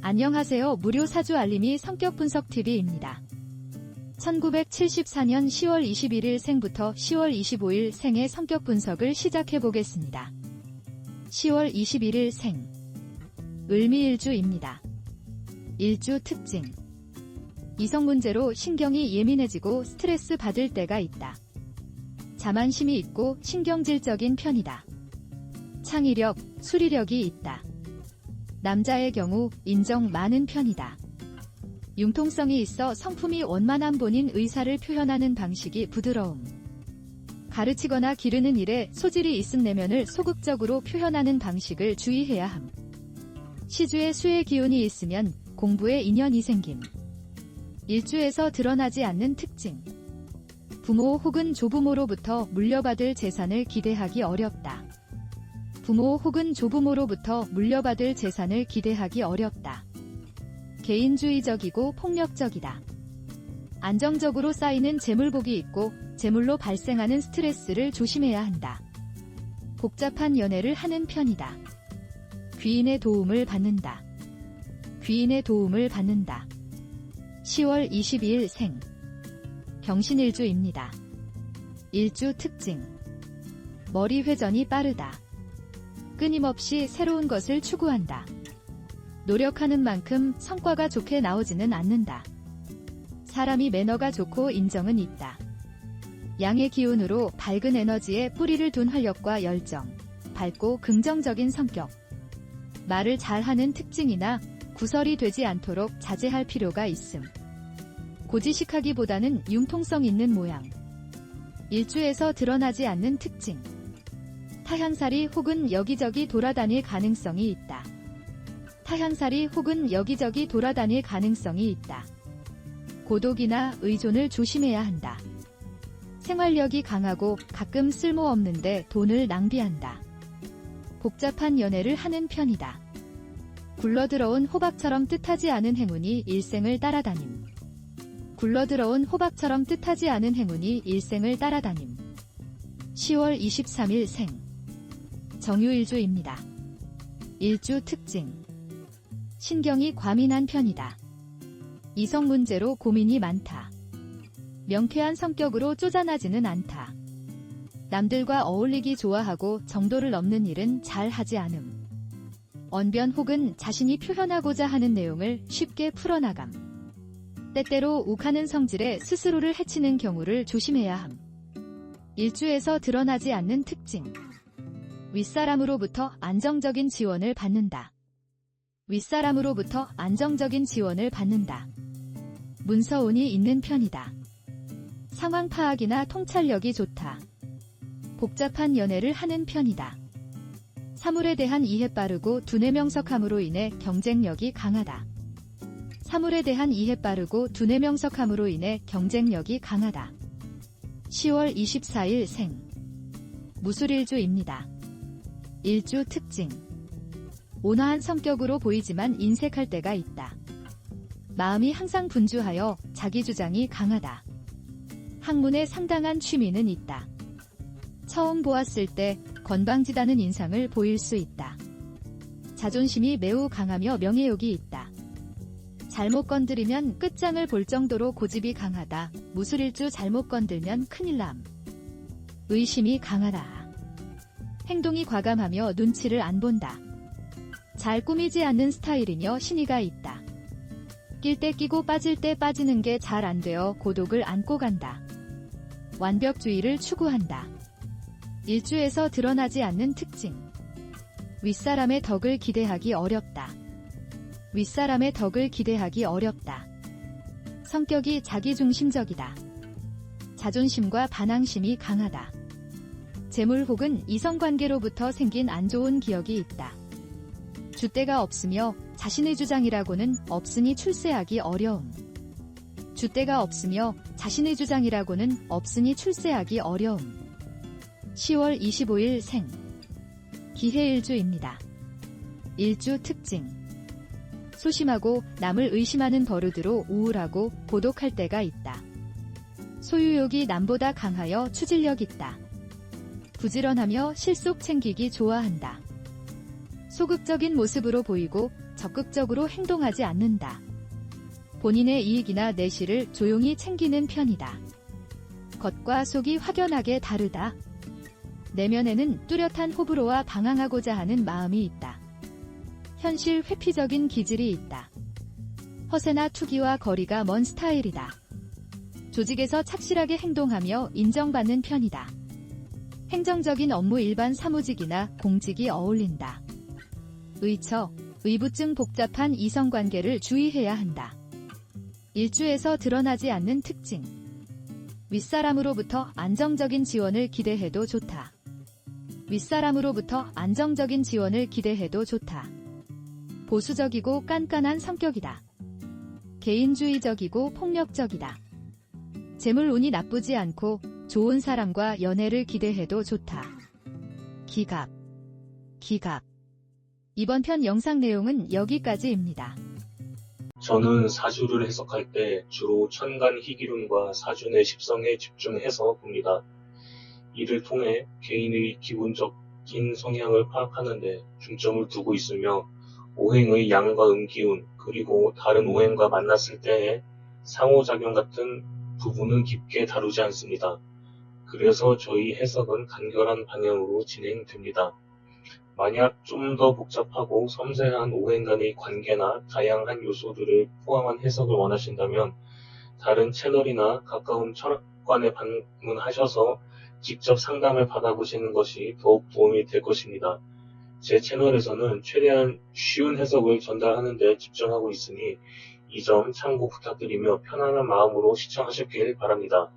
안녕하세요. 무료 사주 알림이 성격 분석 TV입니다. 1974년 10월 21일 생부터 10월 25일 생의 성격 분석을 시작해 보겠습니다. 10월 21일 생. 을미일주입니다. 일주 특징. 이성 문제로 신경이 예민해지고 스트레스 받을 때가 있다. 자만심이 있고 신경질적인 편이다. 창의력, 수리력이 있다. 남자의 경우 인정 많은 편이다. 융통성이 있어 성품이 원만한 본인 의사를 표현하는 방식이 부드러움. 가르치거나 기르는 일에 소질이 있음 내면을 소극적으로 표현하는 방식을 주의해야 함. 시주에 수의 기운이 있으면 공부에 인연이 생김. 일주에서 드러나지 않는 특징. 부모 혹은 조부모로부터 물려받을 재산을 기대하기 어렵다. 부모 혹은 조부모로부터 물려받을 재산을 기대하기 어렵다. 개인주의적이고 폭력적이다. 안정적으로 쌓이는 재물복이 있고 재물로 발생하는 스트레스를 조심해야 한다. 복잡한 연애를 하는 편이다. 귀인의 도움을 받는다. 귀인의 도움을 받는다. 10월 22일 생. 병신일주입니다. 일주 특징. 머리 회전이 빠르다. 끊임없이 새로운 것을 추구한다. 노력하는 만큼 성과가 좋게 나오지는 않는다. 사람이 매너가 좋고 인정은 있다. 양의 기운으로 밝은 에너지에 뿌리를 둔 활력과 열정, 밝고 긍정적인 성격, 말을 잘하는 특징이나 구설이 되지 않도록 자제할 필요가 있음. 고지식하기보다는 융통성 있는 모양. 일주에서 드러나지 않는 특징. 타향살이 혹은 여기저기 돌아다닐 가능성이 있다. 타향살이 혹은 여기저기 돌아다닐 가능성이 있다. 고독이나 의존을 조심해야 한다. 생활력이 강하고 가끔 쓸모없는데 돈을 낭비한다. 복잡한 연애를 하는 편이다. 굴러들어온 호박처럼 뜻하지 않은 행운이 일생을 따라다님. 굴러들어온 호박처럼 뜻하지 않은 행운이 일생을 따라다님. 10월 23일 생. 정유일주입니다. 일주 특징. 신경이 과민한 편이다. 이성 문제로 고민이 많다. 명쾌한 성격으로 쪼잔하지는 않다. 남들과 어울리기 좋아하고 정도를 넘는 일은 잘 하지 않음. 언변 혹은 자신이 표현하고자 하는 내용을 쉽게 풀어나감. 때때로 욱하는 성질에 스스로를 해치는 경우를 조심해야 함. 일주에서 드러나지 않는 특징. 윗사람으로부터 안정적인 지원을 받는다. 윗사람으로부터 안정적인 지원을 받는다. 문서운이 있는 편이다. 상황 파악이나 통찰력이 좋다. 복잡한 연애를 하는 편이다. 사물에 대한 이해 빠르고 두뇌 명석함으로 인해 경쟁력이 강하다. 사물에 대한 이해 빠르고 두뇌 명석함으로 인해 경쟁력이 강하다. 10월 24일 생. 무술일주입니다. 일주 특징. 온화한 성격으로 보이지만 인색할 때가 있다. 마음이 항상 분주하여 자기 주장이 강하다. 학문에 상당한 취미는 있다. 처음 보았을 때 건방지다는 인상을 보일 수 있다. 자존심이 매우 강하며 명예욕이 있다. 잘못 건드리면 끝장을 볼 정도로 고집이 강하다. 무술일주 잘못 건들면 큰일 남. 의심이 강하다. 행동이 과감하며 눈치를 안 본다. 잘 꾸미지 않는 스타일이며 신의가 있다. 낄 때 끼고 빠질 때 빠지는 게 잘 안 되어 고독을 안고 간다. 완벽주의를 추구한다. 일주에서 드러나지 않는 특징. 윗사람의 덕을 기대하기 어렵다. 윗사람의 덕을 기대하기 어렵다. 성격이 자기중심적이다. 자존심과 반항심이 강하다. 재물 혹은 이성관계로부터 생긴 안 좋은 기억이 있다. 주대가 없으며 자신의 주장이라고는 없으니 출세하기 어려움. 주대가 없으며 자신의 주장이라고는 없으니 출세하기 어려움. 10월 25일 생. 기해일주입니다. 일주 특징. 소심하고 남을 의심하는 버릇으로 우울하고 고독할 때가 있다. 소유욕이 남보다 강하여 추진력 있다. 부지런하며 실속 챙기기 좋아한다. 소극적인 모습으로 보이고 적극적으로 행동하지 않는다. 본인의 이익이나 내실을 조용히 챙기는 편이다. 겉과 속이 확연하게 다르다. 내면에는 뚜렷한 호불호와 방황하고자 하는 마음이 있다. 현실 회피적인 기질이 있다. 허세나 투기와 거리가 먼 스타일이다. 조직에서 착실하게 행동하며 인정받는 편이다. 행정적인 업무 일반 사무직이나 공직이 어울린다. 의처, 의부증 복잡한 이성관계를 주의해야 한다. 일주에서 드러나지 않는 특징. 윗사람으로부터 안정적인 지원을 기대해도 좋다. 윗사람으로부터 안정적인 지원을 기대해도 좋다. 보수적이고 깐깐한 성격이다. 개인주의적이고 폭력적이다. 재물 운이 나쁘지 않고 좋은 사람과 연애를 기대해도 좋다. 기갑. 기갑. 이번 편 영상 내용은 여기까지입니다. 저는 사주를 해석할 때 주로 천간 희기운과 사주의 십성에 집중해서 봅니다. 이를 통해 개인의 기본적인 성향을 파악하는데 중점을 두고 있으며 오행의 양과 음기운 그리고 다른 오행과 만났을 때의 상호작용 같은 부분은 깊게 다루지 않습니다. 그래서 저희 해석은 간결한 방향으로 진행됩니다. 만약 좀 더 복잡하고 섬세한 오행 간의 관계나 다양한 요소들을 포함한 해석을 원하신다면 다른 채널이나 가까운 철학관에 방문하셔서 직접 상담을 받아보시는 것이 더욱 도움이 될 것입니다. 제 채널에서는 최대한 쉬운 해석을 전달하는 데 집중하고 있으니 이 점 참고 부탁드리며 편안한 마음으로 시청하셨길 바랍니다.